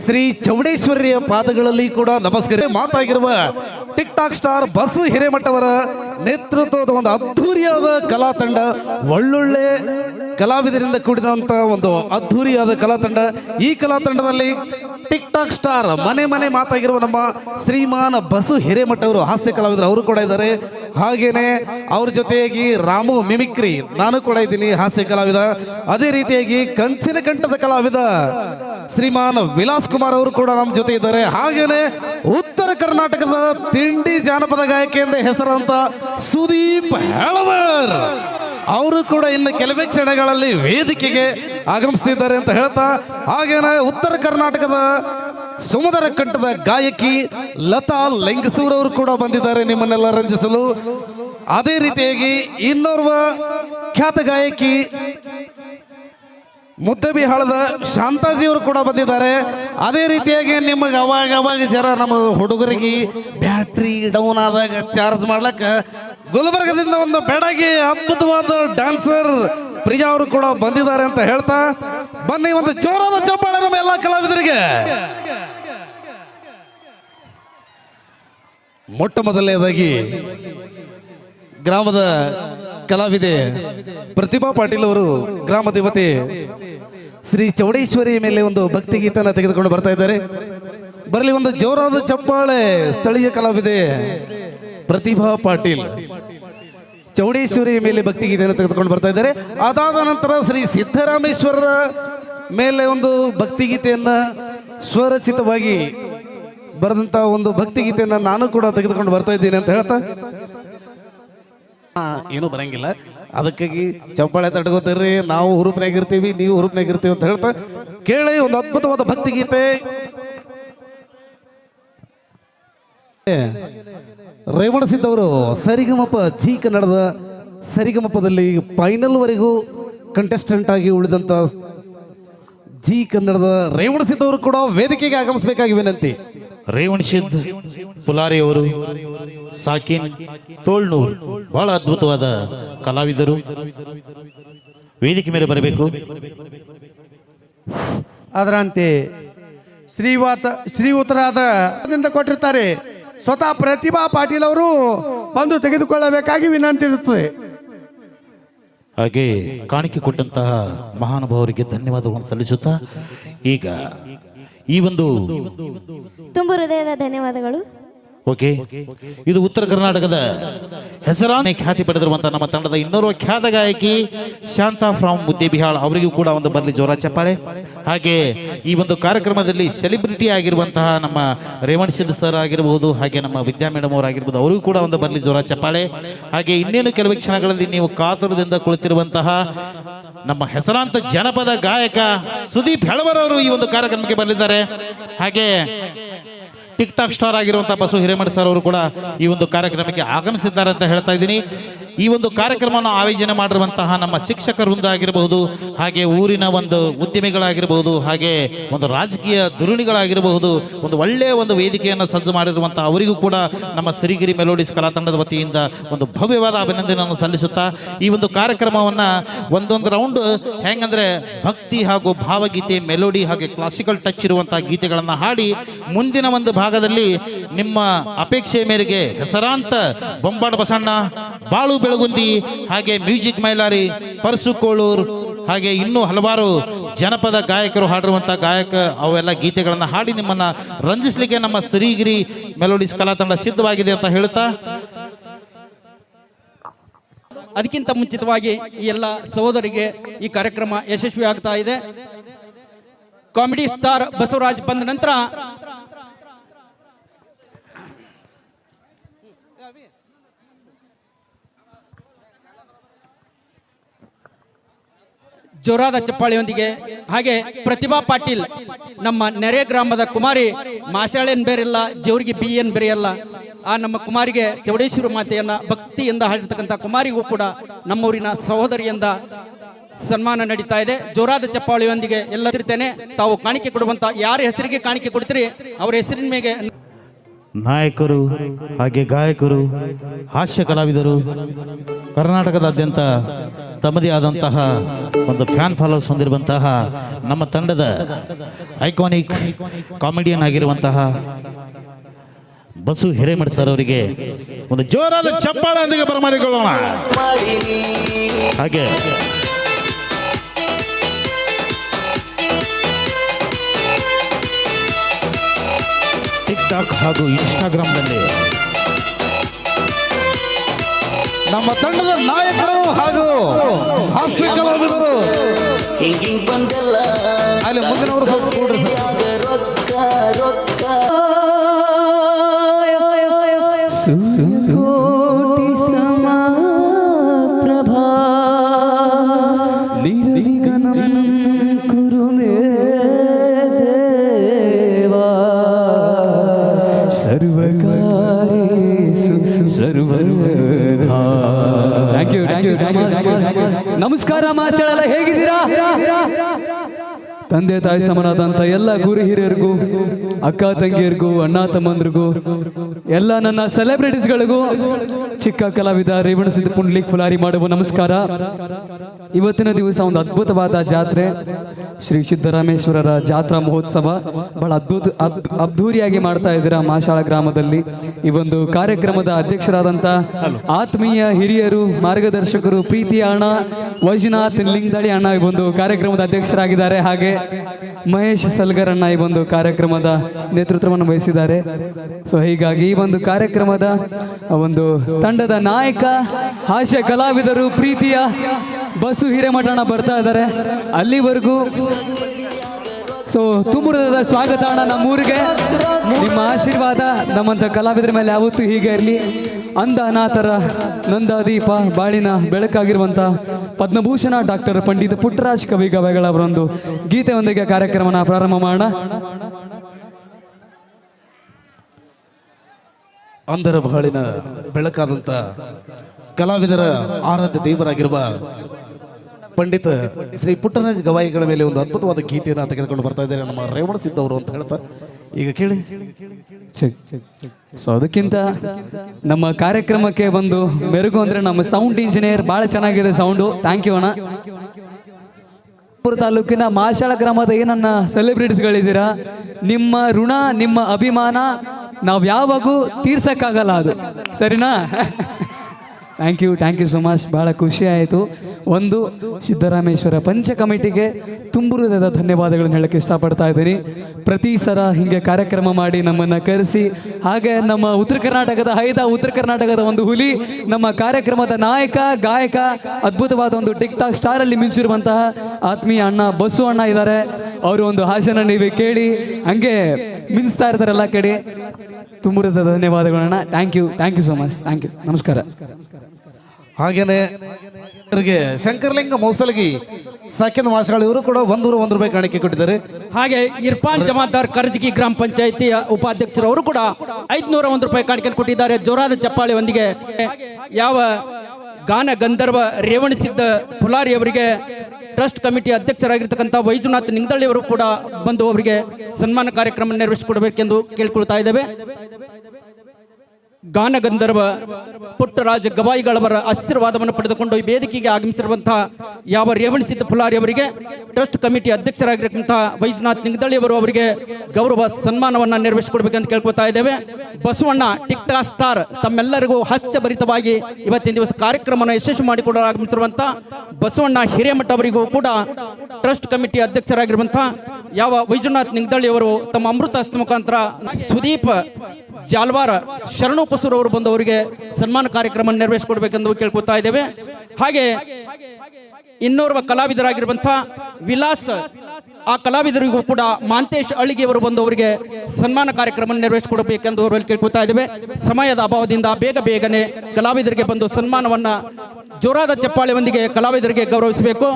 ಶ್ರೀ ಚೌಡೇಶ್ವರಿಯ ಪಾದಗಳಲ್ಲಿ ಕೂಡ ನಮಸ್ಕಾರ. ಮಾತಾಗಿರುವ ಟಿಕ್ ಟಾಕ್ ಸ್ಟಾರ್ ಬಸು ಹಿರೇಮಠವರ ನೇತೃತ್ವದ ಒಂದು ಅದ್ಧೂರಿಯಾದ ಕಲಾ ತಂಡ, ಒಳ್ಳೊಳ್ಳೆ ಕಲಾವಿದರಿಂದ ಕೂಡಿದಂತ ಒಂದು ಅದ್ಧೂರಿಯಾದ ಕಲಾ ತಂಡ. ಈ ಕಲಾ ತಂಡದಲ್ಲಿ ಟಿಕ್ ಟಾಕ್ ಸ್ಟಾರ್ ಮನೆ ಮನೆ ಮಾತಾಗಿರುವ ನಮ್ಮ ಶ್ರೀಮಾನ್ ಬಸು ಹಿರೇಮಠ ಅವರು ಹಾಸ್ಯ ಕಲಾವಿದರು ಅವರು ಕೂಡ ಇದ್ದಾರೆ. ಹಾಗೇನೆ ಅವ್ರ ಜೊತೆಯಾಗಿ ರಾಮು ಮಿಮಿಕ್ರಿ. ನಾನು ಕೂಡ ಇದ್ದೀನಿ ಹಾಸ್ಯ ಕಲಾವಿದ. ಅದೇ ರೀತಿಯಾಗಿ ಕಂಚಿನ ಕಂಠದ ಕಲಾವಿದ ಶ್ರೀಮಾನ್ ವಿಲಾಸ್ ಕುಮಾರ್ ಅವರು ಕೂಡ ನಮ್ಮ ಜೊತೆ ಇದ್ದಾರೆ. ಹಾಗೇನೆ ಉತ್ತರ ಕರ್ನಾಟಕದ ತಿಂಡಿ ಜಾನಪದ ಗಾಯಕಿಯಿಂದ ಹೆಸರಂತ ಸುದೀಪ್ ಹೆಳವರ್ ಅವರು ಕೂಡ ಇನ್ನು ಕೆಲವೇ ಕ್ಷಣಗಳಲ್ಲಿ ವೇದಿಕೆಗೆ ಆಗಮಿಸ್ತಿದ್ದಾರೆ ಅಂತ ಹೇಳ್ತಾ, ಹಾಗೇನೆ ಉತ್ತರ ಕರ್ನಾಟಕದ ಸುಮಧುರ ಕಂಠದ ಗಾಯಕಿ ಲತಾ ಲೆಂಗಸೂರ್ ಅವರು ಕೂಡ ಬಂದಿದ್ದಾರೆ ನಿಮ್ಮನ್ನೆಲ್ಲ ರಂಜಿಸಲು. ಅದೇ ರೀತಿಯಾಗಿ ಇನ್ನೋರ್ವ ಖ್ಯಾತ ಗಾಯಕಿ ಮುದ್ದಬಿಹಾಳದ ಶಾಂತಾಜಿ ಅವರು ಕೂಡ ಬಂದಿದ್ದಾರೆ. ಅದೇ ರೀತಿಯಾಗಿ ನಿಮಗೆ ಅವಾಗ ಅವಾಗ ಜರ ನಮ್ಮ ಹುಡುಗರಿಗೆ ಬ್ಯಾಟ್ರಿ ಡೌನ್ ಆದಾಗ ಚಾರ್ಜ್ ಮಾಡ್ಲಕ್ಕ ಗುಲ್ಬರ್ಗದಿಂದ ಒಂದು ಬೆಡಗಿ ಅದ್ಭುತವಾದ ಡ್ಯಾನ್ಸರ್ ಪ್ರಿಯಾ ಅವರು ಕೂಡ ಬಂದಿದ್ದಾರೆ ಅಂತ ಹೇಳ್ತಾ, ಬನ್ನಿ ಒಂದು ಜೋರಾದ ಚಪ್ಪಾಳೆ ನಮ್ಮ ಎಲ್ಲ ಕಲಾವಿದರಿಗೆ ಮೊಟ್ಟ ಮೊದಲನೇದಾಗಿ ಗ್ರಾಮದ ಕಲಾವಿದೆ ಪ್ರತಿಭಾ ಪಾಟೀಲ್ ಅವರು ಗ್ರಾಮ ದೇವತೆ ಶ್ರೀ ಚೌಡೇಶ್ವರಿ ಮೇಲೆ ಒಂದು ಭಕ್ತಿ ಗೀತನ ತೆಗೆದುಕೊಂಡು ಬರ್ತಾ ಇದ್ದಾರೆ. ಬರಲಿ, ಒಂದು ಜೋರಾದ ಚಪ್ಪಾಳೆ ಸ್ಥಳೀಯ ಕಲಾವಿದೆ ಪ್ರತಿಭಾ ಪಾಟೀಲ್ ಚೌಡೇಶ್ವರಿ ಮೇಲೆ ಭಕ್ತಿ ಗೀತೆಯನ್ನು ತೆಗೆದುಕೊಂಡು ಬರ್ತಾ ಇದ್ದಾರೆ. ಅದಾದ ನಂತರ ಶ್ರೀ ಸಿದ್ದರಾಮೇಶ್ವರರ ಮೇಲೆ ಒಂದು ಭಕ್ತಿ ಗೀತೆಯನ್ನ ಸ್ವರಚಿತವಾಗಿ ಬರೆದಂತ ಒಂದು ಭಕ್ತಿ ಗೀತೆಯನ್ನ ನಾನು ಕೂಡ ತೆಗೆದುಕೊಂಡು ಬರ್ತಾ ಇದ್ದೀನಿ ಅಂತ ಹೇಳ್ತಾ? ಏನೂ ಬರಂಗಿಲ್ಲ. ಅದಕ್ಕಾಗಿ ಚಪ್ಪಾಳೆ ತಡ್ಕೋತೀರಿ ನಾವು ಹುರುಪ್ನಾಗಿರ್ತೀವಿ, ನೀವು ಹುರುಪನಾಗಿರ್ತೀವಿ ಅಂತ ಹೇಳ್ತಾ ಕೇಳಿ ಒಂದು ಅದ್ಭುತವಾದ ಭಕ್ತಿ ಗೀತೆ. ರೇವಣ ಸಿದ್ದವರು, ಸರಿಗಮಪ ಜಿ ಕನ್ನಡದ ಸರಿಗಮಪದಲ್ಲಿ ಫೈನಲ್ ವರೆಗೂ ಕಂಟೆಸ್ಟೆಂಟ್ ಆಗಿ ಉಳಿದಂತ ಜಿ ಕನ್ನಡದ ರೇವಣ ಸಿದ್ದವರು ಕೂಡ ವೇದಿಕೆಗೆ ಆಗಮಿಸಬೇಕಾಗಿ ವಿನಂತಿ. ರೇವಣಸಿದ್ ಪುಲಾರಿ ಅವರು ಸಾಕಿನ್ ತೋಳ್ನೂರ್ ಬಹಳ ಅದ್ಭುತವಾದ ಕಲಾವಿದರು. ವೇದಿಕೆ ಮೇಲೆ ಬರಬೇಕು. ಅದರಂತೆ ಶ್ರೀವಾತ ಶ್ರೀಯುತರಾದ ಕೊಟ್ಟಿರ್ತಾರೆ. ಸ್ವತಃ ಪ್ರತಿಭಾ ಪಾಟೀಲ್ ಅವರು ಬಂದು ತೆಗೆದುಕೊಳ್ಳಬೇಕಾಗಿ ವಿನಂತಿ ಇರುತ್ತದೆ. ಹಾಗೆ ಕಾಣಿಕೆ ಕೊಟ್ಟಂತಹ ಮಹಾನುಭಾವರಿಗೆ ಧನ್ಯವಾದಗಳನ್ನು ಸಲ್ಲಿಸುತ್ತಾ ಈಗ ಈ ಒಂದು ತುಂಬ ಹೃದಯದ ಧನ್ಯವಾದಗಳು. ಓಕೆ ಇದು ಉತ್ತರ ಕರ್ನಾಟಕದ ಹೆಸರಾನೆ ಖ್ಯಾತಿ ಪಡೆದಿರುವಂತಹ ನಮ್ಮ ತಂಡದ ಇನ್ನೋರ್ವ ಖ್ಯಾತ ಗಾಯಕಿ ಶಾಂತಾ ಫ್ರಾಮ್ ಮುದ್ದೇಬಿಹಾಳ್ ಅವರಿಗೂ ಕೂಡ ಒಂದು ಬರಲಿ ಜೋರ ಚಪ್ಪಾಳೆ. ಹಾಗೆ ಈ ಒಂದು ಕಾರ್ಯಕ್ರಮದಲ್ಲಿ ಸೆಲೆಬ್ರಿಟಿ ಆಗಿರುವಂತಹ ನಮ್ಮ ರೇವಣ್ ಸಿದ್ ಸರ್ ಆಗಿರಬಹುದು ಹಾಗೆ ನಮ್ಮ ವಿದ್ಯಾ ಮೇಡಮ್ ಅವರಾಗಿರ್ಬೋದು ಅವರಿಗೂ ಕೂಡ ಒಂದು ಬರಲಿ ಜೋರ ಚಪ್ಪಾಳೆ. ಹಾಗೆ ಇನ್ನೇನು ಕೆಲವು ಕ್ಷಣಗಳಲ್ಲಿ ನೀವು ಕಾತುರದಿಂದ ಕುಳಿತಿರುವಂತಹ ನಮ್ಮ ಹೆಸರಾಂತ ಜನಪದ ಗಾಯಕ ಸುದೀಪ್ ಹೆಳವರವರು ಈ ಒಂದು ಕಾರ್ಯಕ್ರಮಕ್ಕೆ ಬರಲಿದ್ದಾರೆ. ಹಾಗೆ ಟಿಕ್ ಟಾಕ್ ಸ್ಟಾರ್ ಆಗಿರುವಂತಹ ಬಸು ಹಿರೇಮಠ ಸರ್ ಅವರು ಕೂಡ ಈ ಒಂದು ಕಾರ್ಯಕ್ರಮಕ್ಕೆ ಆಗಮಿಸಿದ್ದಾರೆ ಅಂತ ಹೇಳ್ತಾ ಇದ್ದೀನಿ. ಈ ಒಂದು ಕಾರ್ಯಕ್ರಮವನ್ನು ಆಯೋಜನೆ ಮಾಡಿರುವಂತಹ ನಮ್ಮ ಶಿಕ್ಷಕ ವೃಂದ ಆಗಿರಬಹುದು ಹಾಗೆ ಊರಿನ ಒಂದು ಉದ್ಯಮಿಗಳಾಗಿರಬಹುದು ಹಾಗೆ ಒಂದು ರಾಜಕೀಯ ಧುರುಣಿಗಳಾಗಿರಬಹುದು ಒಂದು ಒಳ್ಳೆಯ ಒಂದು ವೇದಿಕೆಯನ್ನು ಸಜ್ಜು ಮಾಡಿರುವಂತಹ ಅವರಿಗೂ ಕೂಡ ನಮ್ಮ ಸಿರಿಗಿರಿ ಮೆಲೋಡಿಸ್ ಕಲಾ ತಂಡದ ವತಿಯಿಂದ ಒಂದು ಭವ್ಯವಾದ ಅಭಿನಂದನೆಯನ್ನು ಸಲ್ಲಿಸುತ್ತಾ ಈ ಒಂದು ಕಾರ್ಯಕ್ರಮವನ್ನ ಒಂದೊಂದು ರೌಂಡ್, ಹೆಂಗಂದ್ರೆ ಭಕ್ತಿ ಹಾಗೂ ಭಾವಗೀತೆ, ಮೆಲೋಡಿ ಹಾಗೆ ಕ್ಲಾಸಿಕಲ್ ಟಚ್ ಇರುವಂತಹ ಗೀತೆಗಳನ್ನು ಹಾಡಿ ಮುಂದಿನ ಒಂದು ಭಾಗದಲ್ಲಿ ನಿಮ್ಮ ಅಪೇಕ್ಷೆಯ ಮೇರೆಗೆ ಹೆಸರಾಂತ ಬೊಂಬಾಡ ಬಸಣ್ಣ, ಬಾಳು ಬೆಳಗುಂದಿ, ಹಾಗೆ ಮ್ಯೂಸಿಕ್ ಮೈಲಾರಿ, ಪರಸುಕೋಳೂರ್, ಹಾಗೆ ಇನ್ನೂ ಹಲವಾರು ಜನಪದ ಗಾಯಕರು ಹಾಡಿರುವಂತಹ ಗಾಯಕ ಅವೆಲ್ಲ ಗೀತೆಗಳನ್ನ ಹಾಡಿ ನಿಮ್ಮನ್ನ ರಂಜಿಸ್ಲಿಕ್ಕೆ ನಮ್ಮ ಶ್ರೀಗಿರಿ ಮೆಲೋಡಿಸ್ ಕಲಾ ತಂಡ ಸಿದ್ಧವಾಗಿದೆ ಅಂತ ಹೇಳ್ತಾ. ಅದಕ್ಕಿಂತ ಮುಂಚಿತವಾಗಿ ಈ ಎಲ್ಲ ಸಹೋದರಿಗೆ ಈ ಕಾರ್ಯಕ್ರಮ ಯಶಸ್ವಿ ಆಗ್ತಾ ಇದೆ. ಕಾಮಿಡಿ ಸ್ಟಾರ್ ಬಸವರಾಜ್ ಬಂದ ನಂತರ ಜೋರಾದ ಚಪ್ಪಾಳಿಯೊಂದಿಗೆ. ಹಾಗೆ ಪ್ರತಿಭಾ ಪಾಟೀಲ್, ನಮ್ಮ ನೆರೆ ಗ್ರಾಮದ ಕುಮಾರಿ ಮಾಸಾಳೇನ್ ಬೇರೆಲ್ಲ ಜೋರಿಗೆ ಬಿ ಏನ್ ಬೇರೆಯಲ್ಲ. ಆ ನಮ್ಮ ಕುಮಾರಿಗೆ ಚೌಡೇಶ್ವರಿ ಮಾತೆಯನ್ನ ಭಕ್ತಿಯಿಂದ ಹಾಡಿರ್ತಕ್ಕಂಥ ಕುಮಾರಿಗೂ ಕೂಡ ನಮ್ಮೂರಿನ ಸಹೋದರಿಯಿಂದ ಸನ್ಮಾನ ನಡೀತಾ ಇದೆ. ಜೋರಾದ ಚಪ್ಪಾಳಿಯೊಂದಿಗೆ ಎಲ್ಲ ತಿರ್ತೇನೆ ತಾವು ಕಾಣಿಕೆ ಕೊಡುವಂತ ಯಾರ ಹೆಸರಿಗೆ ಕಾಣಿಕೆ ಕೊಡ್ತೀರಿ, ಅವರ ಹೆಸರಿನ ಮೇಲೆ ನಾಯಕರು ಹಾಗೆ ಗಾಯಕರು, ಹಾಸ್ಯ ಕಲಾವಿದರು, ಕರ್ನಾಟಕದಾದ್ಯಂತ ತಮ್ಮದೇ ಆದಂತಹ ಒಂದು ಫ್ಯಾನ್ ಫಾಲೋವರ್ಸ್ ಹೊಂದಿರುವಂತಹ ನಮ್ಮ ತಂಡದ ಐಕಾನಿಕ್ ಕಾಮಿಡಿಯನ್ ಆಗಿರುವಂತಹ ಬಸು ಹಿರೇಮಠ ಸರ್ ಅವರಿಗೆ ಒಂದು ಜೋರಾದ ಚಪ್ಪಾಳೆಯೊಂದಿಗೆ ಬರಮಾಡಿಕೊಳ್ಳೋಣ. ಹಾಗೆ. ಟಿಕ್ ಟಾಕ್ ಹಾಗೂ ಇನ್ಸ್ಟಾಗ್ರಾಮ್ನಲ್ಲಿ ನಮ್ಮ ತಂಡದ ನಾಯಕರು ಹಾಗೂ ಹಾಸ್ಯ ಕಲಾವಿದರು ಹಿಂಗಿಂಗ್ ಬಂದಲ್ಲ ಅಲ್ಲಿ ಮುಂದಿನವರು ಸ್ವಲ್ಪ ಕೂಡ್ರಿ. ಸು ರೊಕ್ಕ ರೊಕ್ಕ ನಮಸ್ಕಾರ ಮಾಸ್ಟರ್ ಹೇಗಿದ್ದೀರಾ? ತಂದೆ ತಾಯಿ ಸಮನಾದಂಥ ಎಲ್ಲ ಗುರು ಹಿರಿಯರಿಗೂ ಅಕ್ಕ ತಂಗಿಯರಿಗೂ ಅಣ್ಣ ತಮ್ಮಂದ್ರಿಗೂ ಎಲ್ಲ ನನ್ನ ಸೆಲೆಬ್ರಿಟೀಸ್ಗಳಿಗೂ ಚಿಕ್ಕ ಕಲಾವಿದ ರೇವಣ ಸಿದ್ಧ ಪುಂಡ್ಲಿಕ್ ಫುಲಾರಿ ಮಾಡುವ ನಮಸ್ಕಾರ. ಇವತ್ತಿನ ದಿವಸ ಒಂದು ಅದ್ಭುತವಾದ ಜಾತ್ರೆ. ಶ್ರೀ ಸಿದ್ದರಾಮೇಶ್ವರರ ಜಾತ್ರಾ ಮಹೋತ್ಸವ. ಬಹಳ ಅದ್ಭುತ, ಅದ್- ಅದ್ಧೂರಿಯಾಗಿ ಮಾಡ್ತಾ ಇದ್ದೀರಾ ಮಾಶಾಳ ಗ್ರಾಮದಲ್ಲಿ. ಈ ಒಂದು ಕಾರ್ಯಕ್ರಮದ ಅಧ್ಯಕ್ಷರಾದಂಥ ಆತ್ಮೀಯ ಹಿರಿಯರು, ಮಾರ್ಗದರ್ಶಕರು, ಪ್ರೀತಿಯ ಅಣ್ಣ, ವೈಜನಾಥ್ ಲಿಂಗದಡಿ ಅಣ್ಣ ಈ ಒಂದು ಕಾರ್ಯಕ್ರಮದ ಅಧ್ಯಕ್ಷರಾಗಿದ್ದಾರೆ. ಹಾಗೆ ಮಹೇಶ್ ಸಲ್ಗರ್ ಅಣ್ಣ ಈ ಒಂದು ಕಾರ್ಯಕ್ರಮದ ನೇತೃತ್ವವನ್ನು ವಹಿಸಿದ್ದಾರೆ. ಸೊ ಹೀಗಾಗಿ ಒಂದು ಕಾರ್ಯಕ್ರಮದ ಒಂದು ತಂಡದ ನಾಯಕ, ಹಾಸ್ಯ ಕಲಾವಿದರು ಪ್ರೀತಿಯ ಬಸು ಹಿರೇಮಠಣ ಬರ್ತಾ ಇದ್ದಾರೆ. ಅಲ್ಲಿವರೆಗೂ ಸೊ ತುಂಬುರದ ಸ್ವಾಗತ ಅಣ್ಣ ನಮ್ಮೂರಿಗೆ. ನಿಮ್ಮ ಆಶೀರ್ವಾದ ನಮ್ಮಂಥ ಕಲಾವಿದರ ಮೇಲೆ ಯಾವತ್ತೂ ಹೀಗೆ ಇರಲಿ. ಅಂದ ಅನಾಥರ ನಂದಾದೀಪ ಬಾಳಿನ ಬೆಳಕಾಗಿರುವಂಥ ಪದ್ಮಭೂಷಣ ಡಾಕ್ಟರ್ ಪಂಡಿತ ಪುಟ್ಟರಾಜ್ ಕವಿ ಗವೆಗಳವರೊಂದು ಗೀತೆಯೊಂದಿಗೆ ಕಾರ್ಯಕ್ರಮನ ಪ್ರಾರಂಭ ಮಾಡೋಣ. ಅಂಧರ ಬಹಳಿನ ಬೆಳಕಾದಂತ ಕಲಾವಿದರ ಆರಾಧ್ಯ ದೇವರಾಗಿರುವ ಪಂಡಿತ ಶ್ರೀ ಪುಟ್ಟರಾಜ್ ಗವಾಯಿಗಳ ಮೇಲೆ ಒಂದು ಅದ್ಭುತವಾದ ಗೀತೆಯನ್ನು ತೆಗೆದುಕೊಂಡು ಬರ್ತಾ ಇದ್ದಾರೆ. ನಮ್ಮ ರೇವಣ ಸಿದ್ದವರು ಅಂತ ಹೇಳ್ತಾ ಈಗ ಕೇಳಿ. ಸೊ ಅದಕ್ಕಿಂತ ನಮ್ಮ ಕಾರ್ಯಕ್ರಮಕ್ಕೆ ಬಂದು ಮೆರುಗು ಅಂದ್ರೆ ನಮ್ಮ ಸೌಂಡ್ ಇಂಜಿನಿಯರ್ ಬಹಳ ಚೆನ್ನಾಗಿದೆ ಸೌಂಡು ಥ್ಯಾಂಕ್ ಯು ಅಣ್ಣ. ತಾಲೂಕಿನ ಮಾಶಾಳ ಗ್ರಾಮದ ಏನನ್ನ ಸೆಲೆಬ್ರಿಟೀಸ್ಗಳಿದ್ದೀರಾ ನಿಮ್ಮ ಋಣ, ನಿಮ್ಮ ಅಭಿಮಾನ ನಾವು ಯಾವಾಗೂ ತೀರ್ಸೋಕ್ಕಾಗಲ್ಲ ಅದು. ಸರಿನಾ? Thank you thank you so much ಭಾಳ ಖುಷಿ ಆಯಿತು. ಒಂದು, ಸಿದ್ದರಾಮೇಶ್ವರ ಪಂಚ ಕಮಿಟಿಗೆ ತುಂಬು ಹೃದಯದ ಧನ್ಯವಾದಗಳನ್ನು ಹೇಳೋಕ್ಕೆ ಇಷ್ಟಪಡ್ತಾ ಇದ್ದೀನಿ. ಪ್ರತಿ ಸಲ ಹೀಗೆ ಕಾರ್ಯಕ್ರಮ ಮಾಡಿ ನಮ್ಮನ್ನು ಕರೆಸಿ, ಹಾಗೆ ನಮ್ಮ ಉತ್ತರ ಕರ್ನಾಟಕದ ಹೈದ ಉತ್ತರ ಕರ್ನಾಟಕದ ಒಂದು ಹುಲಿ, ನಮ್ಮ ಕಾರ್ಯಕ್ರಮದ ನಾಯಕ, ಗಾಯಕ, ಅದ್ಭುತವಾದ ಒಂದು ಟಿಕ್ ಟಾಕ್ ಸ್ಟಾರಲ್ಲಿ ಮಿಂಚಿರುವಂತಹ ಆತ್ಮೀಯ ಅಣ್ಣ ಬಸ್ಸು ಅಣ್ಣ ಇದ್ದಾರೆ. ಅವರು ಒಂದು ಹಾಸನ ನೀವೇ ಕೇಳಿ, ಹಂಗೆ ಮಿಂಚ್ತಾ ಇರ್ತಾರಲ್ಲ ಕಡೆ. ತುಂಬ ಧನ್ಯವಾದಗಳನ್ನ. Thank you thank you so much thank you ನಮಸ್ಕಾರ. ಹಾಗೇನೆ ಇವರಿಗೆ ಶಂಕರಲಿಂಗ ಮೌಸಲಗಿ ಸಾಕಿನ ಮಾಸಗಳು ಇವರು ಕೂಡ ಒಂದೂರು ಒಂದು ರೂಪಾಯಿ ಕಾಣಿಕೆ ಕೊಟ್ಟಿದ್ದಾರೆ. ಹಾಗೆ ಇರ್ಫಾನ್ ಜಮಾದಾರ್ ಕರ್ಜಗಿ ಗ್ರಾಮ ಪಂಚಾಯಿತಿಯ ಉಪಾಧ್ಯಕ್ಷರು ಅವರು ಕೂಡ ಐದ್ನೂರ ಒಂದು ರೂಪಾಯಿ ಕಾಣಿಕೆ ಕೊಟ್ಟಿದ್ದಾರೆ. ಜೋರಾದ ಚಪ್ಪಾಳೆಯೊಂದಿಗೆ ಯಾವ ಗಾನ ಗಂಧರ್ವ ರೇವಣಿಸಿದ್ದ ಪುಲಾರಿ ಅವರಿಗೆ ಟ್ರಸ್ಟ್ ಕಮಿಟಿ ಅಧ್ಯಕ್ಷರಾಗಿರ್ತಕ್ಕಂಥ ವೈಜುನಾಥ್ ನಿಂಗದಳ್ಳಿ ಅವರು ಕೂಡ ಬಂದು ಅವರಿಗೆ ಸನ್ಮಾನ ಕಾರ್ಯಕ್ರಮ ನೆರವೇರಿಸಿಕೊಡಬೇಕೆಂದು ಕೇಳ್ಕೊಳ್ತಾ ಇದ್ದೇವೆ. ಗಾನಗಂಧರ್ವ ಪುಟ್ಟರಾಜ ಗವಾಯಿಗಳವರ ಆಶೀರ್ವಾದವನ್ನು ಪಡೆದುಕೊಂಡು ಈ ವೇದಿಕೆಗೆ ಆಗಮಿಸಿರುವಂತಹ ಯಾವ ರೇವಣಿಸಿದ್ದ ಪುಲಾರಿ ಅವರಿಗೆ, ಟ್ರಸ್ಟ್ ಕಮಿಟಿ ಅಧ್ಯಕ್ಷರಾಗಿರ್ತಕ್ಕಂತಹ ವೈಜನಾಥ್ ನಿಂಗದಳ್ಳಿ ಅವರು ಅವರಿಗೆ ಗೌರವ ಸನ್ಮಾನವನ್ನ ನೆರವೇರಿಸಿಕೊಡ್ಬೇಕಂತ ಕೇಳ್ಕೊತಾ ಇದ್ದೇವೆ. ಬಸವಣ್ಣ ಟಿಕ್ ಟಾಕ್ ಸ್ಟಾರ್, ತಮ್ಮೆಲ್ಲರಿಗೂ ಹಾಸ್ಯಭರಿತವಾಗಿ ಇವತ್ತಿನ ದಿವಸ ಕಾರ್ಯಕ್ರಮವನ್ನು ಯಶಸ್ವಿ ಮಾಡಿಕೊಡಲು ಆಗಮಿಸಿರುವಂತಹ ಬಸವಣ್ಣ ಹಿರೇಮಠ ಅವರಿಗೂ ಕೂಡ ಟ್ರಸ್ಟ್ ಕಮಿಟಿ ಅಧ್ಯಕ್ಷರಾಗಿರುವಂತಹ ಯಾವ ವೈಜನಾಥ್ ನಿಂಗದಳ್ಳಿ ಅವರು ತಮ್ಮ ಅಮೃತ ಮುಖಾಂತರ ಸುದೀಪ್ ಜಾಲ್ವಾರ ಶರಣು ಅವರು ಬಂದು ಅವರಿಗೆ ಸನ್ಮಾನ ಕಾರ್ಯಕ್ರಮ ನೆರವೇರಿಸಿಕೊಡ್ಬೇಕೆಂದು ಕೇಳ್ಕೊತಾ ಇದ್ದೇವೆ. ಹಾಗೆ ಇನ್ನೋರ್ವ ಕಲಾವಿದರಾಗಿರುವಂತಹ ವಿಲಾಸ್, ಆ ಕಲಾವಿದರಿಗೂ ಕೂಡ ಮಾಂತೇಶ್ ಅಳಿಗೆಯವರು ಬಂದು ಅವರಿಗೆ ಸನ್ಮಾನ ಕಾರ್ಯಕ್ರಮ ನೆರವೇರಿಸಿಕೊಡಬೇಕೆಂದು ಅವರಲ್ಲಿ ಕೇಳ್ಕೊತಾ ಇದ್ದೇವೆ. ಸಮಯದ ಅಭಾವದಿಂದ ಬೇಗ ಬೇಗನೆ ಕಲಾವಿದರಿಗೆ ಬಂದು ಸನ್ಮಾನವನ್ನ ಜೋರಾದ ಚಪ್ಪಾಳೆಯೊಂದಿಗೆ ಕಲಾವಿದರಿಗೆ ಗೌರವಿಸಬೇಕು.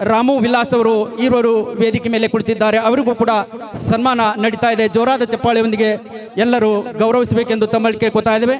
ರಾಮು ವಿಲಾಸ್ ಅವರು ಇವರು ವೇದಿಕೆ ಮೇಲೆ ಕುಳಿತಿದ್ದಾರೆ. ಅವರಿಗೂ ಕೂಡ ಸನ್ಮಾನ ನಡೀತಾ ಇದೆ. ಜೋರಾದ ಚಪ್ಪಾಳೆಯೊಂದಿಗೆ ಎಲ್ಲರೂ ಗೌರವಿಸಬೇಕೆಂದು ತಮ್ಮಲ್ಲಿ ಕೇಳ್ಕೊತಾ ಇದ್ದೇವೆ.